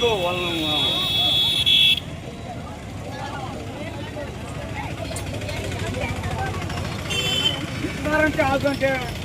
하고 원룸 하고. 다른 데 하던데.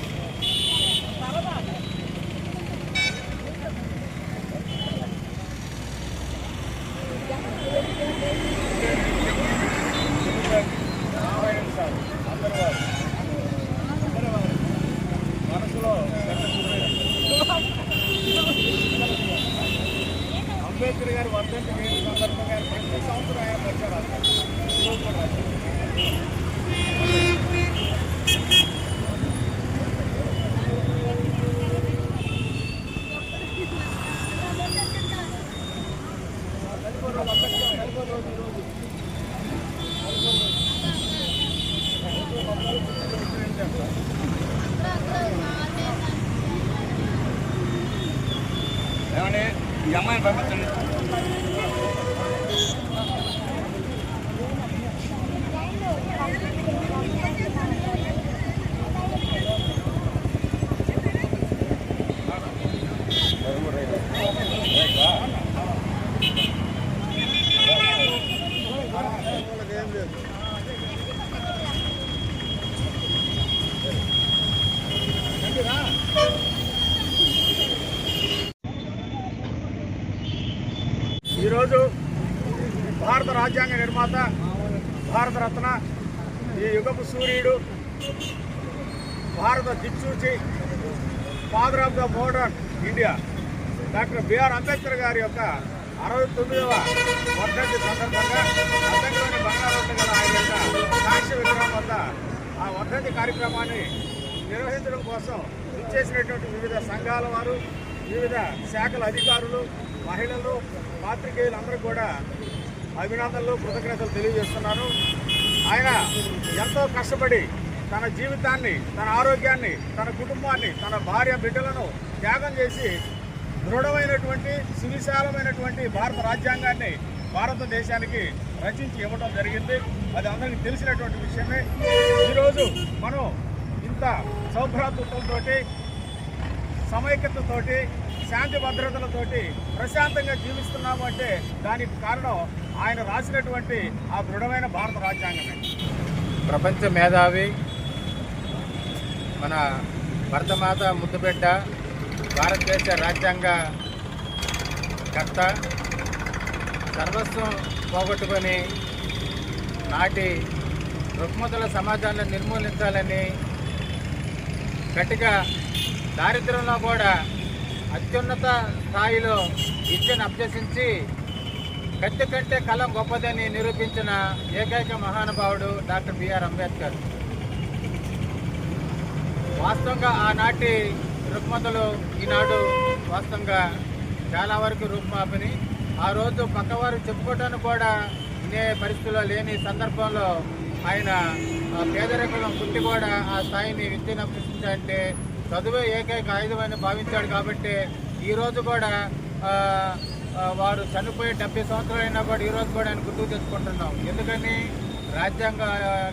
ఏమండి ఈ అమ్మాయిని పంపించండి ఈరోజు భారత రాజ్యాంగ నిర్మాత భారతరత్న ఈ యుగపు సూర్యుడు భారత దిక్సూచి father of the modern India doctor BR Ambedkar గారి యొక్క అరవై తొమ్మిదవ వర్ధంతి సందర్భంగా అద్దంకిలోని బంగారం గల ఆయన యొక్క సాక్ష్య విగ్రహం వద్ద ఆ వర్ధంతి కార్యక్రమాన్ని నిర్వహించడం కోసం ఇచ్చేసినటువంటి వివిధ సంఘాల వారు వివిధ శాఖల అధికారులు మహిళలు పాత్రికేయులందరూ కూడా అభినందనలు కృతజ్ఞతలు తెలియజేస్తున్నారు ఆయన ఎంతో కష్టపడి తన జీవితాన్ని తన ఆరోగ్యాన్ని తన కుటుంబాన్ని తన భార్య బిడ్డలను త్యాగం చేసి దృఢమైనటువంటి సువిశాలమైనటువంటి భారత రాజ్యాంగాన్ని భారతదేశానికి రచించి ఇవ్వడం జరిగింది. అది అందరికీ తెలిసినటువంటి విషయమే. ఈరోజు మనం ఇంత సౌభ్రాతృత్వంతో సమైక్యతతోటి శాంతి భద్రతలతోటి ప్రశాంతంగా జీవిస్తున్నాము అంటే దానికి కారణం ఆయన రాసినటువంటి ఆ దృఢమైన భారత రాజ్యాంగమే. ప్రపంచ మేధావి మన భరతమాత ముద్దుబిడ్డ భారతదేశ రాజ్యాంగ కర్త సర్వస్వం పోగొట్టుకొని నాటి రుగ్మతుల సమాజాన్ని నిర్మూలించాలని గట్టిగా దారిద్ర్యంలో కూడా అత్యున్నత స్థాయిలో విద్యను అభ్యసించి కత్తి కంటే కలం గొప్పదని నిరూపించిన ఏకైక మహానుభావుడు డాక్టర్ బిఆర్ అంబేద్కర్. వాస్తవంగా ఆనాటి రుగ్మతలు ఈనాడు వాస్తవంగా చాలా వరకు రూపుమాపని. ఆ రోజు పక్కవారు చెప్పుకోవటానికి కూడా వినే పరిస్థితుల్లో లేని సందర్భంలో ఆయన పేదరికం పుట్టి కూడా ఆ స్థాయిని విద్యను అభ్యసించాలంటే చదువే ఏకైక ఆయుధమని భావించాడు కాబట్టి ఈరోజు కూడా వారు చనిపోయి డెబ్బై సంవత్సరాలు అయినా కూడా ఈరోజు కూడా ఆయన గుర్తుకు తెచ్చుకుంటున్నాం. ఎందుకని? రాజ్యాంగ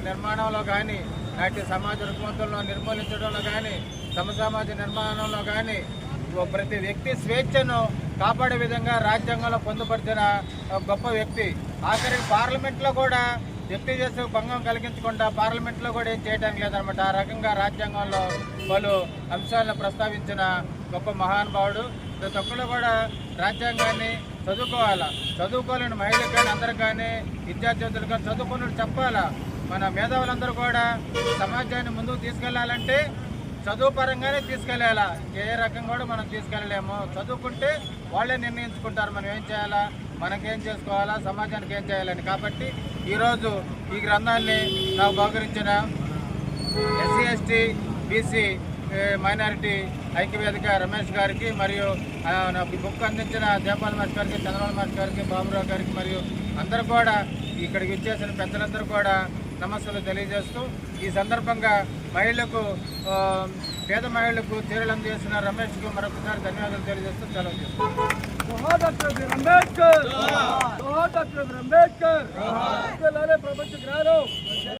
నిర్మాణంలో కానీ నాటి సమాజ రుగ్మతులను నిర్మూలించడంలో కానీ సమసమాజ నిర్మాణంలో కానీ ప్రతి వ్యక్తి స్వేచ్ఛను కాపాడే విధంగా రాజ్యాంగంలో పొందుపరిచిన ఒక గొప్ప వ్యక్తి. ఆఖరికి పార్లమెంట్లో కూడా వ్యక్తి చేసే భంగం కలిగించకుండా పార్లమెంట్లో కూడా ఏం చేయడానికి లేదనమాట ఆ రకంగా రాజ్యాంగంలో పలు అంశాలను ప్రస్తావించిన గొప్ప మహానుభావుడు ప్రతి ఒక్కరు కూడా రాజ్యాంగాన్ని చదువుకోవాలా? చదువుకోలేని మహిళలు కానీ అందరు కానీ విద్యార్థులు కానీ చదువుకున్నట్టు చెప్పాలా? మన మేధావులందరూ కూడా సమాజాన్ని ముందుకు తీసుకెళ్ళాలంటే చదువు పరంగానే తీసుకెళ్ళాలా. ఏ రకం కూడా మనం తీసుకెళ్ళలేము. చదువుకుంటే వాళ్ళే నిర్ణయించుకుంటారు. మనం ఏం చేయాలా? మనకేం చేసుకోవాలా? సమాజానికి ఏం చేయాలని. కాబట్టి ఈరోజు ఈ గ్రంథాన్ని నాకు బహుకరించిన ఎస్సీ ఎస్టీ బీసీ మైనారిటీ ఐక్యవేదిక రమేష్ గారికి మరియు నాకు బుక్ అందించిన జయపాల్ మహర్షి గారికి చంద్రబాబు మహర్షి గారికి బాబురావు గారికి మరియు అందరూ కూడా ఇక్కడికి ఇచ్చేసిన పెద్దలందరూ కూడా నమస్సులు తెలియజేస్తూ ఈ సందర్భంగా మహిళలకు పేద మహిళలకు చీరలు అందజేసిన రమేష్కు మరొకసారి ధన్యవాదాలు తెలియజేస్తూ సెలవు ప్రపంచ జ్ఞానం